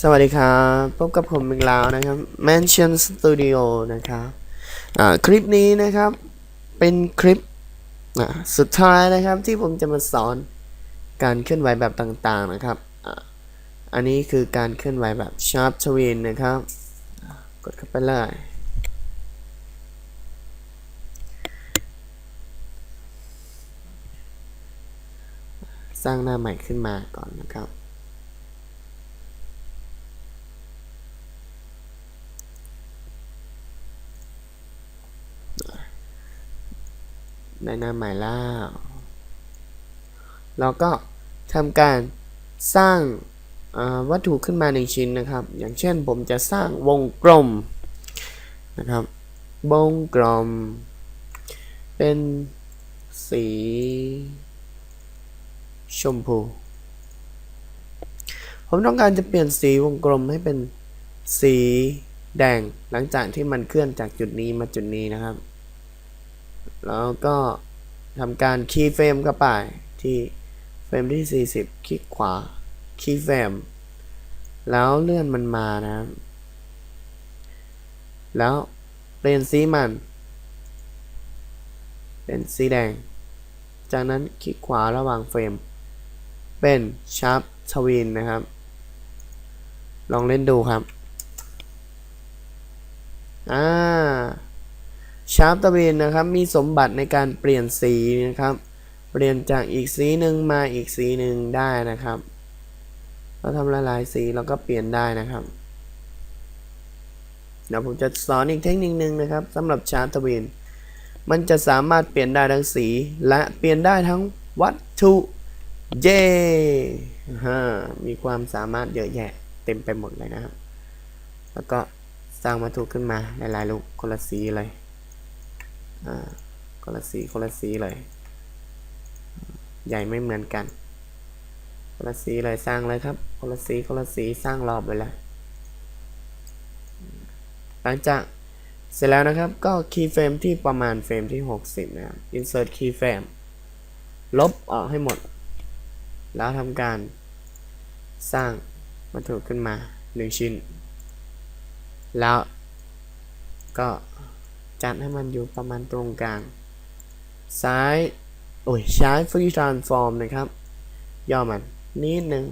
สวัสดีครับ พบกับผมอีกแล้วนะครับ Mansion Studio นะครับคลิปนี้นะครับเป็นคลิปสุดท้ายนะครับที่ผมจะมาสอนการเคลื่อนไหวแบบต่างๆนะครับออันนี้คือการเคลื่อนไหวแบบ Sharp Twin นะครับ กดเข้าไปเลยสร้างหน้าใหม่ขึ้นมาก่อนนะครับ ได้หน้าใหม่แล้วเราก็ทำการสร้างาวัตถุขึ้นมาหนึ่งชิ้นนะครับ อย่างเช่นผมจะสร้างวงกลมนะครับ วงกลม เป็นสี ชมพู ผมต้องการจะเปลี่ยนสีวงกลมให้เป็นสีแดงหลังจากที่มันเคลื่อนจากจุดนี้มาจุดนี้นะครับ แล้วก็ทำการคีย์เฟรมเข้าไปที่เฟรมที่ 40 คลิกขวาคีย์เฟรมแล้วเลื่อนมันมานะแล้วเปลี่ยนสีมัน เป็นสีแดง จากนั้นคลิกขวาระหว่างเฟรม เป็นชาร์ปทวินนะครับ ลองเล่นดูครับ อ่า ชาร์ปตะเวนนะครับ มีสมบัติในการเปลี่ยนสีนะครับ เปลี่ยนจากอีกสีหนึ่งมาอีกสีหนึ่งได้นะครับ เราทำหลายๆสีเราก็เปลี่ยนได้นะครับเดี๋ยวผมจะสอนอีกเทคนิคนึงนะครับสำหรับชาร์ปตะเวนมันจะสามารถเปลี่ยนได้ทั้งสี และเปลี่ยนได้ทั้งวัตถุเย้ฮ่มีความสามารถเยอะแยะเต็มไปหมดเลยนะครับ แล้วก็สร้างวัตถุขึ้นมาหลายๆลูกคนละสีเลย อ่าคนละสีคนละสีเลย ใหญ่ไม่เหมือนกัน คนละสีเลยสร้างเลยครับ คนละสีคนละสีสร้างรอบไปเลยหลังจากเสร็จแล้วนะครับก็คีย์เฟรมที่ประมาณเฟรมที่ 60 นะครับ insert keyframe ลบออกให้หมด แล้วทำการสร้างวัตถุขึ้นมา 1 ชิ้น แล้วก็ จัดให้มันอยู่ประมาณตรงกลาง ซ้าย โอ้ยใช้ free transform นะครับ ย่อมันนิดหนึ่ง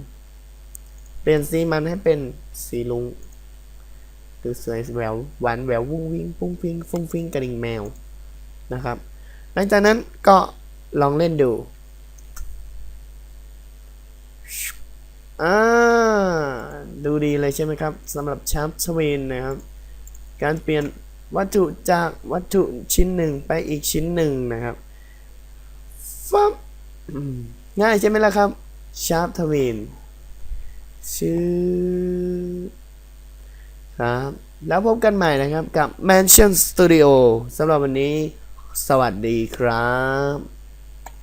เปลี่ยนสีมันให้เป็นสีลุงดูสวยแหววหวานแหวววุ้งวิ่งปุ้งฟิงฟุ้งฟิงกระดิ่งแมวนะครับ หลังจากนั้นก็ลองเล่นดูอ่าดูดีเลยใช่ไหมครับสำหรับชาร์ปชวินนะครับ การเปลี่ยน วัตถุจากวัตถุชิ้นหนึ่งไปอีกชิ้นหนึ่งนะครับฟับอืมง่ายใช่ไหมล่ะครับชาร์ปทวินชื่อครับ แล้วพบกันใหม่นะครับกับ Mansion Studio สำหรับวันนี้ สวัสดีครับ